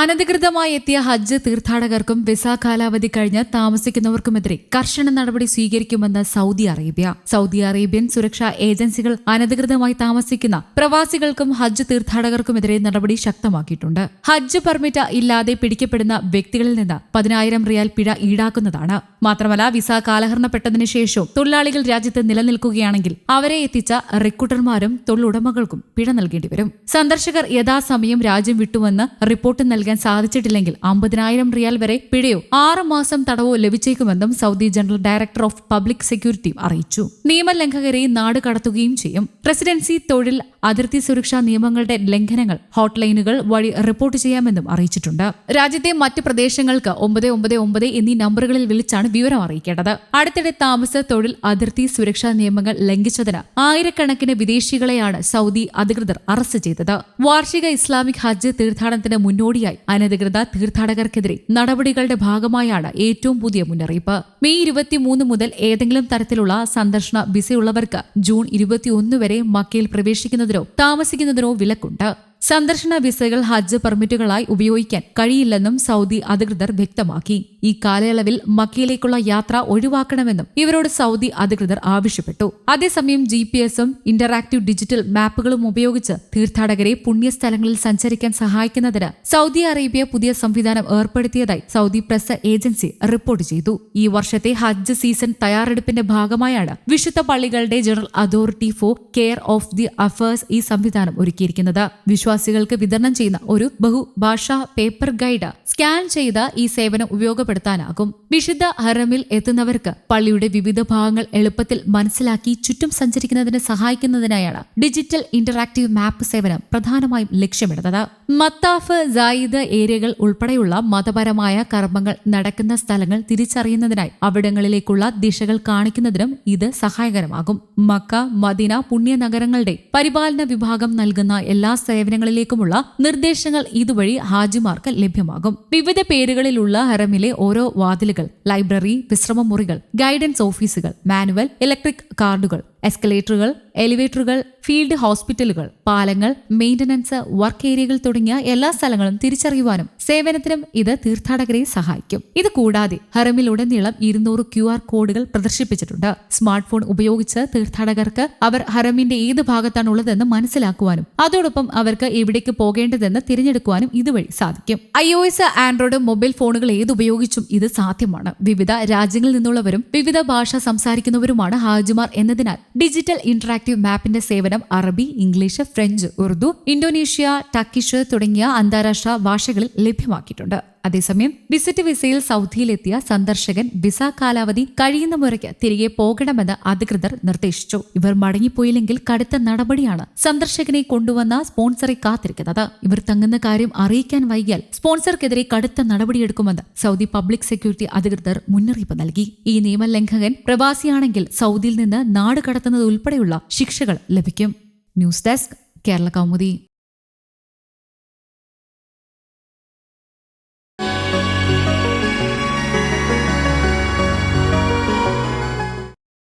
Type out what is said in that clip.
അനധികൃതമായി എത്തിയ ഹജ്ജ് തീർത്ഥാടകർക്കും വിസ കാലാവധി കഴിഞ്ഞ് താമസിക്കുന്നവർക്കുമെതിരെ കർശന നടപടി സ്വീകരിക്കുമെന്ന് സൗദി അറേബ്യ. സൗദി അറേബ്യൻ സുരക്ഷാ ഏജൻസികൾ അനധികൃതമായി താമസിക്കുന്ന പ്രവാസികൾക്കും ഹജ്ജ് തീർത്ഥാടകർക്കുമെതിരെ നടപടി ശക്തമാക്കിയിട്ടുണ്ട്. ഹജ്ജ് പെർമിറ്റ് ഇല്ലാതെ പിടിക്കപ്പെടുന്ന വ്യക്തികളിൽ നിന്ന് പതിനായിരം റിയാൽ പിഴ ഈടാക്കുന്നതാണ്. മാത്രമല്ല വിസ കാലഹരണപ്പെട്ടതിനു ശേഷവും തൊഴിലാളികൾ രാജ്യത്ത് നിലനിൽക്കുകയാണെങ്കിൽ അവരെ എത്തിച്ച റിക്രൂട്ടർമാരും തൊഴിലുടമകൾക്കും പിഴ നൽകേണ്ടിവരും. സന്ദർശകർ യഥാസമയം രാജ്യം വിട്ടുവെന്ന് റിപ്പോർട്ട് നൽകാൻ സാധിച്ചിട്ടില്ലെങ്കിൽ അമ്പതിനായിരം റിയാൽ വരെ പിഴയോ ആറ് മാസം തടവോ ലഭിച്ചേക്കുമെന്നും Saudi general director of public security അറിയിച്ചു. നിയമലംഘകരെ നാട് കടത്തുകയും ചെയ്യും. റെസിഡൻസി തൊഴിൽ അതിർത്തി സുരക്ഷാ നിയമങ്ങളുടെ ലംഘനങ്ങൾ ഹോട്ട്ലൈനുകൾ വഴി റിപ്പോർട്ട് ചെയ്യാമെന്നും അറിയിച്ചിട്ടുണ്ട്. രാജ്യത്തെ മറ്റ് പ്രദേശങ്ങൾക്ക് ഒമ്പത് ഒമ്പത് ഒമ്പത് എന്നീ നമ്പറുകളിൽ വിളിച്ചാണ് വിവരം അറിയിക്കേണ്ടത്. അടുത്തിടെ താമസ തൊഴിൽ അതിർത്തി സുരക്ഷാ നിയമങ്ങൾ ലംഘിച്ചതിന് ആയിരക്കണക്കിന് വിദേശികളെയാണ് സൗദി അധികൃതർ അറസ്റ്റ് ചെയ്തത്. വാർഷിക ഇസ്ലാമിക് ഹജ്ജ് തീർത്ഥാടനത്തിന് മുന്നോടിയായി അനധികൃത തീർത്ഥാടകർക്കെതിരെ നടപടികളുടെ ഭാഗമായാണ് ഏറ്റവും പുതിയ മുന്നറിയിപ്പ്. മെയ് ഇരുപത്തിമൂന്ന് മുതൽ ഏതെങ്കിലും തരത്തിലുള്ള സന്ദർശന വിസയുള്ളവർക്ക് ജൂൺ ഇരുപത്തിയൊന്ന് വരെ മക്കയിൽ പ്രവേശിക്കുന്നതിനോ താമസിക്കുന്നതിനോ വിലക്കുണ്ട്. സന്ദർശന വിസകൾ ഹജ്ജ് പെർമിറ്റുകളായി ഉപയോഗിക്കാൻ കഴിയില്ലെന്നും സൗദി അധികൃതർ വ്യക്തമാക്കി. ഈ കാലയളവിൽ മക്കയിലേക്കുള്ള യാത്ര ഒഴിവാക്കണമെന്നും ഇവരോട് സൗദി അധികൃതർ ആവശ്യപ്പെട്ടു. അതേസമയം ജി പി എസും ഇന്ററാക്റ്റീവ് ഡിജിറ്റൽ മാപ്പുകളും ഉപയോഗിച്ച് തീർത്ഥാടകരെ പുണ്യസ്ഥലങ്ങളിൽ സഞ്ചരിക്കാൻ സഹായിക്കുന്നതിന് സൗദി അറേബ്യ പുതിയ സംവിധാനം ഏർപ്പെടുത്തിയതായി സൗദി പ്രസ് ഏജൻസി റിപ്പോർട്ട് ചെയ്തു. ഈ വർഷത്തെ ഹജ്ജ് സീസൺ തയ്യാറെടുപ്പിന്റെ ഭാഗമായാണ് വിശുദ്ധ പള്ളികളുടെ general authority for care of the affairs ഈ സംവിധാനം ഒരുക്കിയിരിക്കുന്നത്. വിശ്വാസികൾക്ക് വിതരണം ചെയ്യുന്ന ഒരു ബഹുഭാഷാ പേപ്പർ ഗൈഡ് സ്കാൻ ചെയ്ത ഈ സേവനം ഉപയോഗപ്പെടുത്താനാകും. വിശുദ്ധ ഹറമിൽ എത്തുന്നവർക്ക് പള്ളിയുടെ വിവിധ ഭാഗങ്ങൾ എളുപ്പത്തിൽ മനസ്സിലാക്കി ചുറ്റും സഞ്ചരിക്കുന്നതിന് സഹായിക്കുന്നതിനായാണ് ഡിജിറ്റൽ ഇന്ററാക്റ്റീവ് മാപ്പ് സേവനം പ്രധാനമായും ലക്ഷ്യമിടുന്നത്. മത്താഫ് സായിദ് ഏരിയകൾ ഉൾപ്പെടെയുള്ള മതപരമായ കർമ്മങ്ങൾ നടക്കുന്ന സ്ഥലങ്ങൾ തിരിച്ചറിയുന്നതിനായി അവിടങ്ങളിലേക്കുള്ള ദിശകൾ കാണിക്കുന്നതിനും ഇത് സഹായകരമാകും. മക്ക മദീന പുണ്യ നഗരങ്ങളുടെ പരിപാലന വിഭാഗം നൽകുന്ന എല്ലാ സേവനങ്ങളിലേക്കുമുള്ള നിർദ്ദേശങ്ങൾ ഇതുവഴി ഹാജിമാർക്ക് ലഭ്യമാകും. വിവിധ പേരുകളിലുള്ള ഹറമിലെ ഓരോ വാതിലുകൾ ലൈബ്രറി വിശ്രമമുറികൾ ഗൈഡൻസ് ഓഫീസുകൾ മാനുവൽ ഇലക്ട്രിക് കാർഡുകൾ എസ്കലേറ്ററുകൾ എലിവേറ്ററുകൾ ഫീൽഡ് ഹോസ്പിറ്റലുകൾ പാലങ്ങൾ മെയിന്റനൻസ് വർക്ക് ഏരിയകൾ തുടങ്ങിയ എല്ലാ സ്ഥലങ്ങളും തിരിച്ചറിയുവാനും സേവനത്തിനും ഇത് തീർത്ഥാടകരെ സഹായിക്കും. ഇത് കൂടാതെ ഹറമിലുടനീളം ഇരുന്നൂറ് ക്യു ആർ കോഡുകൾ പ്രദർശിപ്പിച്ചിട്ടുണ്ട്. സ്മാർട്ട് ഫോൺ ഉപയോഗിച്ച് തീർത്ഥാടകർക്ക് അവർ ഹറമിന്റെ ഏത് ഭാഗത്താണുള്ളതെന്ന് മനസ്സിലാക്കുവാനും അതോടൊപ്പം അവർക്ക് എവിടേക്ക് പോകേണ്ടതെന്ന് തിരഞ്ഞെടുക്കുവാനും ഇതുവഴി സാധിക്കും. I O S Android mobile ഫോണുകൾ ഏതുപയോഗിച്ചും ഇത് സാധ്യമാണ്. വിവിധ രാജ്യങ്ങളിൽ നിന്നുള്ളവരും വിവിധ ഭാഷ സംസാരിക്കുന്നവരുമാണ് ഹാജിമാർ എന്നതിനാൽ ഡിജിറ്റൽ ഇന്ററാക്റ്റീവ് മാപ്പിന്റെ സേവനം അറബി English French Urdu Indonesia Turkish തുടങ്ങിയ അന്താരാഷ്ട്ര ഭാഷകളിൽ ലഭ്യമാക്കിയിട്ടുണ്ട്. അതേസമയം വിസിറ്റ് വിസയിൽ സൗദിയിലെത്തിയ സന്ദർശകൻ വിസ കാലാവധി കഴിയുന്ന മുറയ്ക്ക് തിരികെ പോകണമെന്ന് അധികൃതർ നിർദ്ദേശിച്ചു. ഇവർ മടങ്ങിപ്പോയില്ലെങ്കിൽ കടുത്ത നടപടിയാണ് സന്ദർശകനെ കൊണ്ടുവന്ന സ്പോൺസറെ കാത്തിരിക്കുന്നത്. ഇവർ തങ്ങുന്ന കാര്യം അറിയിക്കാൻ വൈകിയാൽ സ്പോൺസർക്കെതിരെ കടുത്ത നടപടിയെടുക്കുമെന്ന് സൗദി പബ്ലിക് സെക്യൂരിറ്റി അധികൃതർ മുന്നറിയിപ്പ് നൽകി. ഈ നിയമലംഘകൻ പ്രവാസിയാണെങ്കിൽ സൗദിയിൽ നിന്ന് നാട് കടത്തുന്നത് ഉൾപ്പെടെയുള്ള ശിക്ഷകൾ ലഭിക്കും. News desk Kerala Kaumudi.